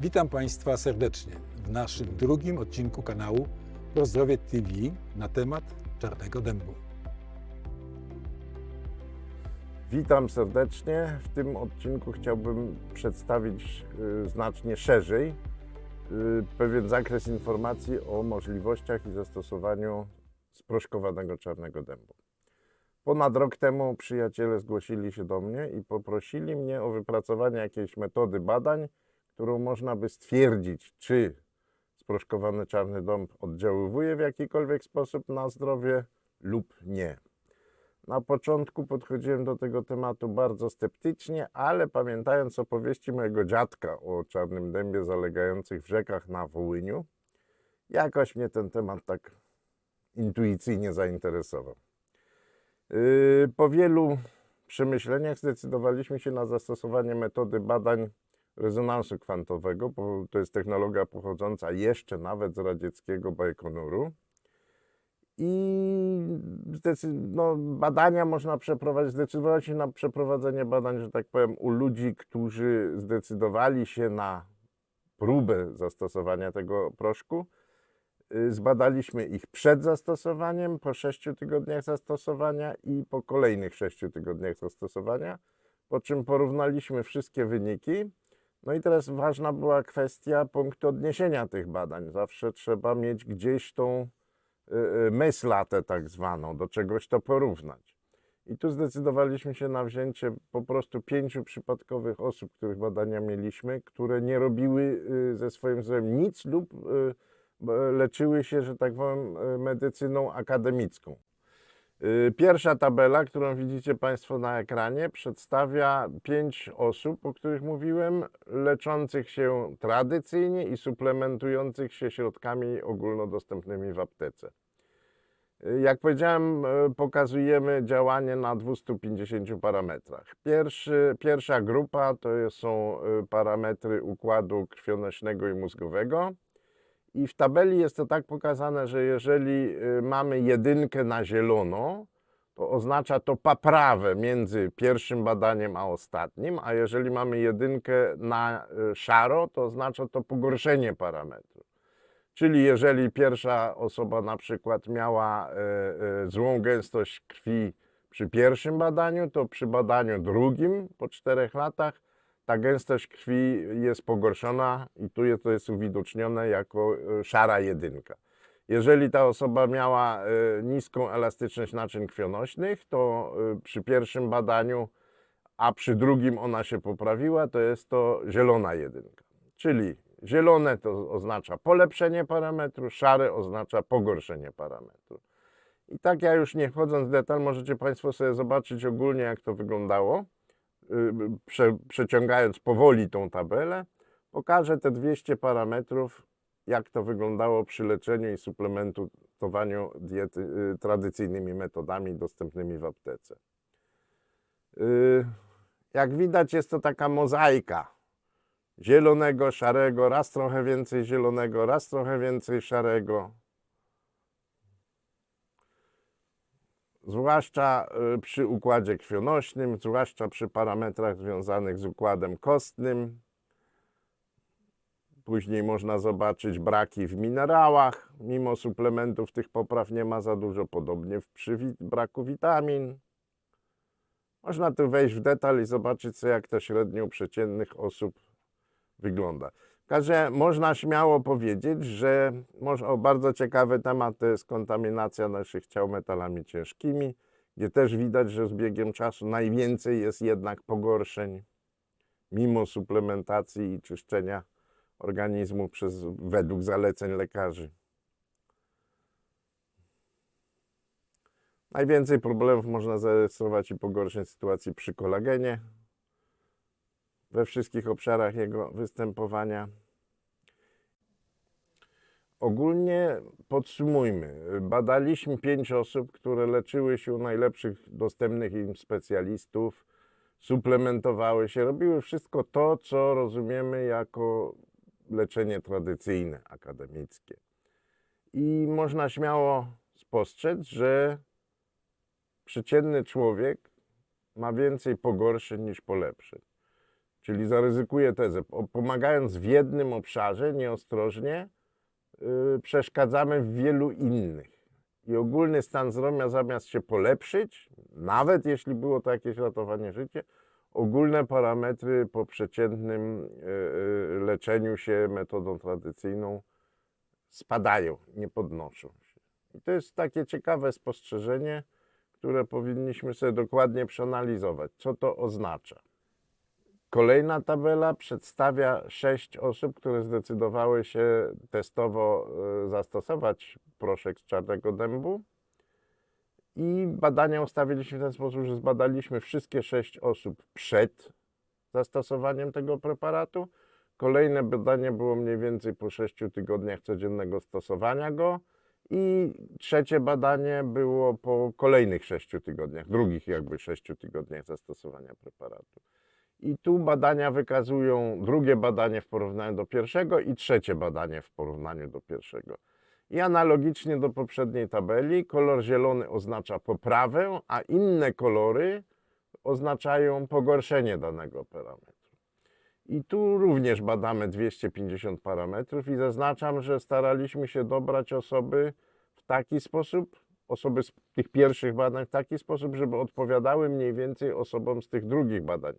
Witam Państwa serdecznie w naszym drugim odcinku kanału Prozdrowie TV na temat czarnego dębu. Witam serdecznie. W tym odcinku chciałbym przedstawić y, znacznie szerzej y, pewien zakres informacji o możliwościach i zastosowaniu sproszkowanego czarnego dębu. Ponad rok temu przyjaciele zgłosili się do mnie i poprosili mnie o wypracowanie jakiejś metody badań, którą można by stwierdzić, czy sproszkowany czarny dąb oddziaływuje w jakikolwiek sposób na zdrowie lub nie. Na początku podchodziłem do tego tematu bardzo sceptycznie, ale pamiętając opowieści mojego dziadka o czarnym dębie zalegających w rzekach na Wołyniu, jakoś mnie ten temat tak intuicyjnie zainteresował. Yy, Po wielu przemyśleniach zdecydowaliśmy się na zastosowanie metody badań rezonansu kwantowego, bo to jest technologia pochodząca jeszcze nawet z radzieckiego Bajkonuru. I no, badania można przeprowadzić, zdecydowali się na przeprowadzenie badań, że tak powiem, u ludzi, którzy zdecydowali się na próbę zastosowania tego proszku. Y, Zbadaliśmy ich przed zastosowaniem, po 6 tygodniach zastosowania i po kolejnych 6 tygodniach zastosowania, po czym porównaliśmy wszystkie wyniki. No i teraz ważna była kwestia punktu odniesienia tych badań. Zawsze trzeba mieć gdzieś tą y, y, myślatę tak zwaną, do czegoś to porównać. I tu zdecydowaliśmy się na wzięcie po prostu pięciu przypadkowych osób, których badania mieliśmy, które nie robiły y, ze swoim zdrowiem nic lub leczyły się, że tak powiem, medycyną akademicką. Y, Pierwsza tabela, którą widzicie Państwo na ekranie, przedstawia pięć osób, o których mówiłem, leczących się tradycyjnie i suplementujących się środkami ogólnodostępnymi w aptece. Y, Jak powiedziałem, y, pokazujemy działanie na 250 parametrach. Pierwszy, pierwsza grupa to są parametry układu krwionośnego i mózgowego. I w tabeli jest to tak pokazane, że jeżeli y, mamy jedynkę na zielono, to oznacza to poprawę między pierwszym badaniem a ostatnim, a jeżeli mamy jedynkę na y, szaro, to oznacza to pogorszenie parametru. Czyli jeżeli pierwsza osoba na przykład miała y, złą gęstość krwi przy pierwszym badaniu, to przy badaniu drugim po czterech latach ta gęstość krwi jest pogorszona i tu jest, to jest uwidocznione jako y, szara jedynka. Jeżeli ta osoba miała y, niską elastyczność naczyń krwionośnych, to y, przy pierwszym badaniu, a przy drugim ona się poprawiła, to jest to zielona jedynka. Czyli zielone to oznacza polepszenie parametru, szare oznacza pogorszenie parametru. I tak ja już nie wchodząc w detal, możecie Państwo sobie zobaczyć ogólnie, jak to wyglądało prze, przeciągając powoli tą tabelę, pokażę te 200 parametrów, jak to wyglądało przy leczeniu i suplementowaniu diety y, tradycyjnymi metodami dostępnymi w aptece. Y, Jak widać, jest to taka mozaika zielonego, szarego, raz trochę więcej zielonego, raz trochę więcej szarego. Zwłaszcza y, przy układzie krwionośnym, zwłaszcza przy parametrach związanych z układem kostnym. Później można zobaczyć braki w minerałach. Mimo suplementów tych popraw nie ma za dużo, podobnie przy braku witamin. Można tu wejść w detal i zobaczyć, co jak to średnio u przeciętnych osób wygląda. Razie można śmiało powiedzieć, że o, bardzo ciekawy temat to jest kontaminacja naszych ciał metalami ciężkimi, gdzie też widać, że z biegiem czasu najwięcej jest jednak pogorszeń, mimo suplementacji i czyszczenia organizmu przez, według zaleceń lekarzy. Najwięcej problemów można zarejestrować i pogorszeń sytuacji przy kolagenie, we wszystkich obszarach jego występowania. Ogólnie podsumujmy. Badaliśmy pięć osób, które leczyły się u najlepszych dostępnych im specjalistów, suplementowały się, robiły wszystko to, co rozumiemy jako leczenie tradycyjne, akademickie. I można śmiało spostrzec, że przeciętny człowiek ma więcej pogorszeń niż polepszeń. Czyli zaryzykuję tezę, po- pomagając w jednym obszarze nieostrożnie, yy, przeszkadzamy w wielu innych. I ogólny stan zdrowia zamiast się polepszyć, nawet jeśli było to jakieś ratowanie życia, ogólne parametry po przeciętnym yy, leczeniu się metodą tradycyjną spadają, nie podnoszą się. I to jest takie ciekawe spostrzeżenie, które powinniśmy sobie dokładnie przeanalizować, co to oznacza. Kolejna tabela przedstawia sześć osób, które zdecydowały się testowo e, zastosować proszek z czarnego dębu. I badania ustawiliśmy w ten sposób, że zbadaliśmy wszystkie sześć osób przed zastosowaniem tego preparatu. Kolejne badanie było mniej więcej po 6 tygodniach codziennego stosowania go. I trzecie badanie było po kolejnych 6 tygodniach, drugich jakby 6 tygodniach zastosowania preparatu. I tu badania wykazują drugie badanie w porównaniu do pierwszego i trzecie badanie w porównaniu do pierwszego. I analogicznie do poprzedniej tabeli, kolor zielony oznacza poprawę, a inne kolory oznaczają pogorszenie danego parametru. I tu również badamy 250 parametrów i zaznaczam, że staraliśmy się dobrać osoby w taki sposób, osoby z tych pierwszych badań w taki sposób, żeby odpowiadały mniej więcej osobom z tych drugich badań.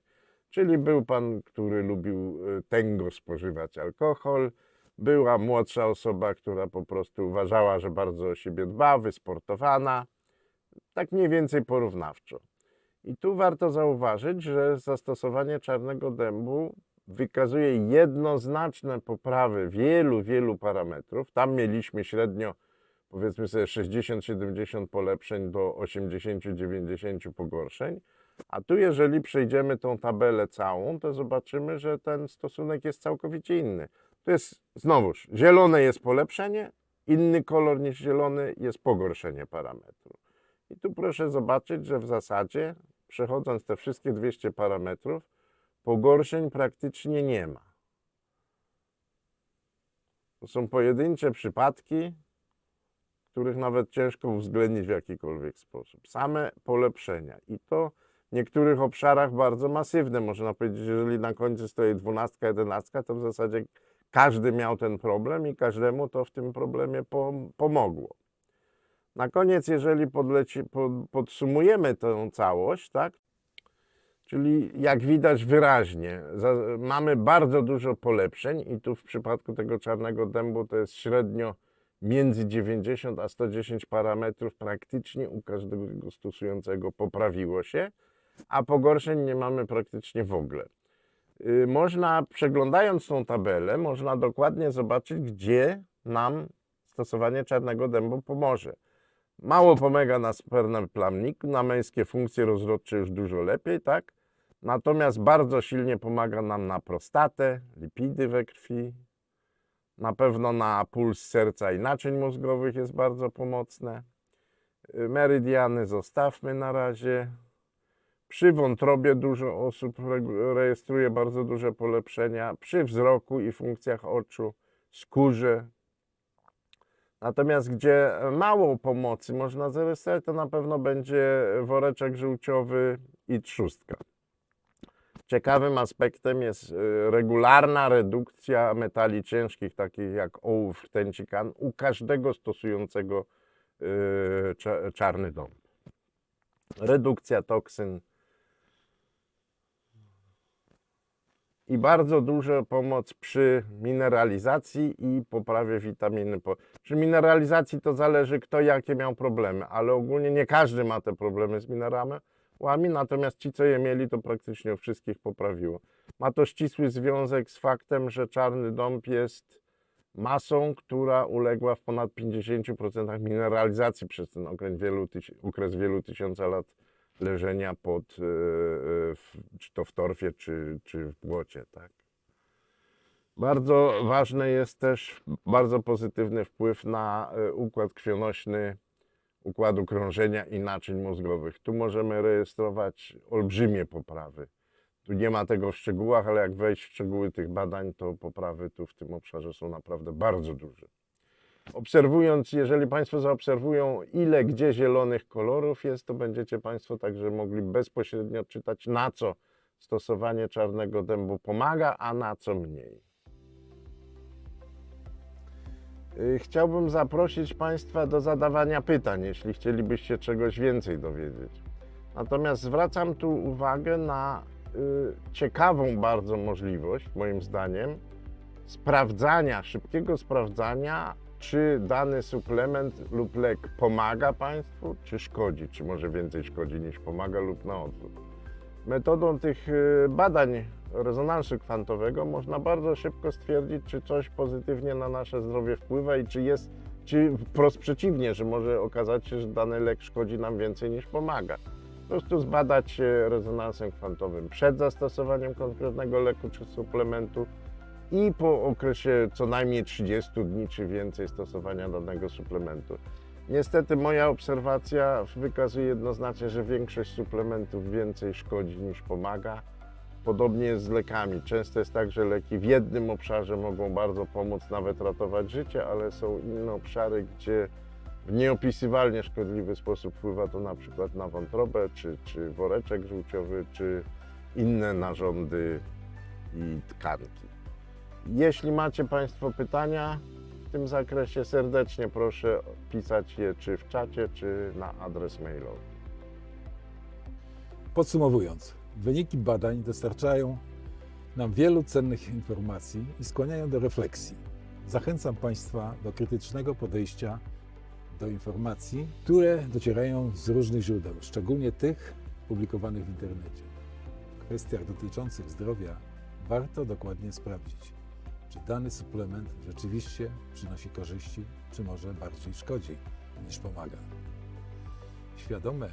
Czyli był pan, który lubił y, tęgo spożywać alkohol, była młodsza osoba, która po prostu uważała, że bardzo o siebie dba, wysportowana. Tak mniej więcej porównawczo. I tu warto zauważyć, że zastosowanie czarnego dębu wykazuje jednoznaczne poprawy wielu, wielu parametrów. Tam mieliśmy średnio powiedzmy sobie 60-70 polepszeń do 80-90 pogorszeń. A tu jeżeli przejdziemy tą tabelę całą, to zobaczymy, że ten stosunek jest całkowicie inny. To jest znowuż, zielone jest polepszenie, inny kolor niż zielony jest pogorszenie parametru. I tu proszę zobaczyć, że w zasadzie przechodząc te wszystkie 200 parametrów, pogorszeń praktycznie nie ma. To są pojedyncze przypadki, których nawet ciężko uwzględnić w jakikolwiek sposób. Same polepszenia i to niektórych obszarach bardzo masywne. Można powiedzieć, że jeżeli na końcu stoi dwunastka, jedenastka, to w zasadzie każdy miał ten problem i każdemu to w tym problemie pom- pomogło. Na koniec, jeżeli podleci, pod, podsumujemy tę całość, tak, Czyli jak widać wyraźnie, mamy bardzo dużo polepszeń i tu w przypadku tego czarnego dębu to jest średnio między 90 a 110 parametrów praktycznie u każdego stosującego poprawiło się, a pogorszeń nie mamy praktycznie w ogóle. Y, Można, przeglądając tą tabelę, można dokładnie zobaczyć, gdzie nam stosowanie czarnego dębu pomoże. Mało pomaga na plamnik, na męskie funkcje rozrodcze już dużo lepiej, tak? Natomiast bardzo silnie pomaga nam na prostatę, lipidy we krwi, na pewno na puls serca i naczyń mózgowych jest bardzo pomocne. Y, Meridiany zostawmy na razie. Przy wątrobie dużo osób rejestruje bardzo duże polepszenia. Przy wzroku i funkcjach oczu, skórze. Natomiast gdzie mało pomocy można zarejestrować, to na pewno będzie woreczek żółciowy i trzustka. Ciekawym aspektem jest y, regularna redukcja metali ciężkich, takich jak ołów, rtęć i kan, u każdego stosującego y, cza- czarny dąb. Redukcja toksyn i bardzo duża pomoc przy mineralizacji i poprawie witaminy. Przy mineralizacji to zależy kto jakie miał problemy, ale ogólnie nie każdy ma te problemy z minerałami, natomiast ci co je mieli to praktycznie wszystkich poprawiło. Ma to ścisły związek z faktem, że czarny dąb jest masą, która uległa w ponad 50% mineralizacji przez ten okres wielu, tyś- okres wielu tysiąca lat leżenia pod, e, e, czy to w torfie, czy, czy w błocie. Tak? Bardzo ważny jest też bardzo pozytywny wpływ na e, układ krwionośny układu krążenia i naczyń mózgowych. Tu możemy rejestrować olbrzymie poprawy. Tu nie ma tego w szczegółach, ale jak wejść w szczegóły tych badań, to poprawy tu w tym obszarze są naprawdę bardzo duże. Obserwując, jeżeli Państwo zaobserwują, ile gdzie zielonych kolorów jest, to będziecie Państwo także mogli bezpośrednio czytać, na co stosowanie czarnego dębu pomaga, a na co mniej. Y, Chciałbym zaprosić Państwa do zadawania pytań, jeśli chcielibyście czegoś więcej dowiedzieć. Natomiast zwracam tu uwagę na y, ciekawą bardzo możliwość, moim zdaniem, sprawdzania, szybkiego sprawdzania, czy dany suplement lub lek pomaga Państwu, czy szkodzi, czy może więcej szkodzi niż pomaga lub na odwrót. Metodą tych y, badań rezonansu kwantowego można bardzo szybko stwierdzić, czy coś pozytywnie na nasze zdrowie wpływa i czy jest, czy wprost przeciwnie, że może okazać się, że dany lek szkodzi nam więcej niż pomaga. Po prostu zbadać się rezonansem kwantowym przed zastosowaniem konkretnego leku czy suplementu i po okresie co najmniej 30 dni czy więcej stosowania danego suplementu. Niestety moja obserwacja wykazuje jednoznacznie, że większość suplementów więcej szkodzi niż pomaga. Podobnie jest z lekami. Często jest tak, że leki w jednym obszarze mogą bardzo pomóc, nawet ratować życie, ale są inne obszary, gdzie w nieopisywalnie szkodliwy sposób wpływa to na przykład na wątrobę, czy, czy woreczek żółciowy, czy inne narządy i tkanki. Jeśli macie Państwo pytania w tym zakresie, serdecznie proszę pisać je czy w czacie, czy na adres mailowy. Podsumowując, wyniki badań dostarczają nam wielu cennych informacji i skłaniają do refleksji. Zachęcam Państwa do krytycznego podejścia do informacji, które docierają z różnych źródeł, szczególnie tych publikowanych w internecie. W kwestiach dotyczących zdrowia warto dokładnie sprawdzić, czy dany suplement rzeczywiście przynosi korzyści, czy może bardziej szkodzi niż pomaga. Świadome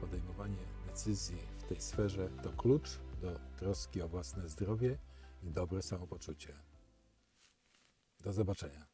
podejmowanie decyzji w tej sferze to klucz do troski o własne zdrowie i dobre samopoczucie. Do zobaczenia.